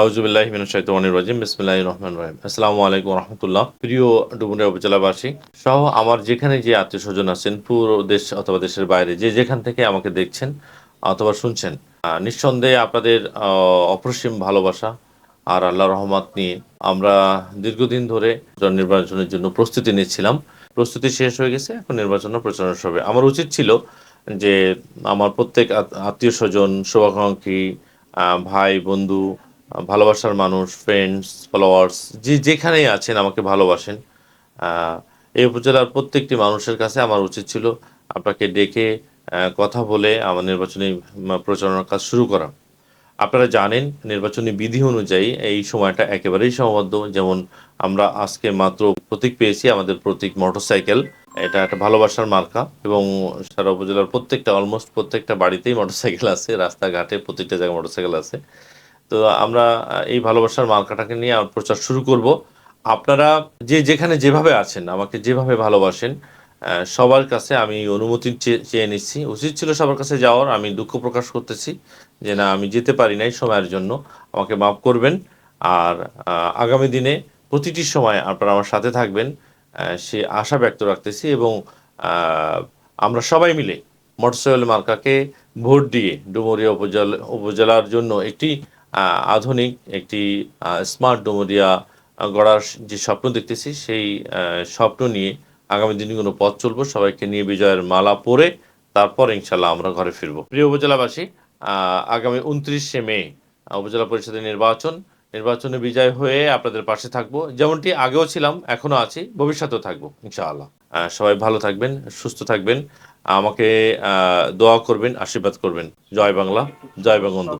আউজুবিল্লাহ মিনাশাইতানির রাজিম, বিসমিল্লাহির রহমানির রহিম। আলাইকুম রহমতুল্লাহ। প্রিয় ডুমুরিয়া উপজেলাবাসী, সহ আমার যেখানে যে আত্মীয় স্বজন আছেন, পুরো দেশ অথবা দেশের বাইরে যেখান থেকে আমাকে দেখছেন অথবা শুনছেন নিঃসন্দেহে আপনাদের অপরিসীম ভালোবাসা আর আল্লাহ রহমত নিয়ে আমরা দীর্ঘদিন ধরে নির্বাচনের জন্য প্রস্তুতি নিচ্ছিলাম। প্রস্তুতি শেষ হয়ে গেছে, এখন নির্বাচন প্রচারণা হবে। আমার উচিত ছিল যে আমার প্রত্যেক আত্মীয় স্বজন, শুভাকাঙ্ক্ষী ভাই, বন্ধু ভালোবাসার মানুষ ফ্রেন্ডস ফলোয়ার্স যে যেখানেই আছেন আমাকে ভালোবাসেন। এই উপজেলার প্রত্যেকটি মানুষের কাছে আমার উচিত ছিল আপনাকে ডেকে কথা বলে আমার নির্বাচনী প্রচারণার কাজ শুরু করা। আপনারা জানেন, নির্বাচনী বিধি অনুযায়ী এই সময়টা একেবারেই সীমাবদ্ধ। যেমন আমরা আজকে মাত্র প্রতীক পেয়েছি, আমাদের প্রতীক মোটরসাইকেল। এটা একটা ভালোবাসার মার্কা এবং সারা উপজেলার প্রত্যেকটা অলমোস্ট প্রত্যেকটা বাড়িতেই মোটরসাইকেল আছে, রাস্তাঘাটে প্রত্যেকটা জায়গায় মোটরসাইকেল আছে। তো আমরা এই ভালোবাসার মার্কাটাকে নিয়ে প্রচার শুরু করব। আপনারা যে, যেখানে যেভাবে আছেন, আমাকে যেভাবে ভালোবাসেন সবার কাছে আমি অনুমতি চেয়ে নিচ্ছি। উচিত ছিল সবার কাছে যাওয়ার, আমি দুঃখ প্রকাশ করতেছি যে না, আমি যেতে পারি নাই সময়ের জন্য। আমাকে মাফ করবেন। আর আগামী দিনে প্রতিটি সময় আপনারা আমার সাথে থাকবেন সে আশা ব্যক্ত রাখতেছি এবং আমরা সবাই মিলে মোটরসাইকেল মার্কাকে ভোট দিয়ে ডুমুরিয়া উপজেলা, উপজেলার জন্য একটি আধুনিক একটি স্মার্ট ডুমুরিয়া গড়ার যে স্বপ্ন দেখতেছি, সেই স্বপ্ন নিয়ে আগামী দিনগুলো পথ চলবো। সবাইকে নিয়ে বিজয়ের মালা পরে তারপর ইনশাল্লাহ আমরা ঘরে ফিরবো। প্রিয় উপজেলাবাসী আগামী উনত্রিশে মে উপজেলা পরিষদের নির্বাচন। নির্বাচনে বিজয় হয়ে আপনাদের পাশে থাকব। যেমনটি আগেও ছিলাম এখনও আছি, ভবিষ্যতেও থাকব, ইনশাআল্লাহ। সবাই ভালো থাকবেন, সুস্থ থাকবেন। আমাকে দোয়া করবেন, আশীর্বাদ করবেন। জয় বাংলা, জয় বঙ্গবন্ধু।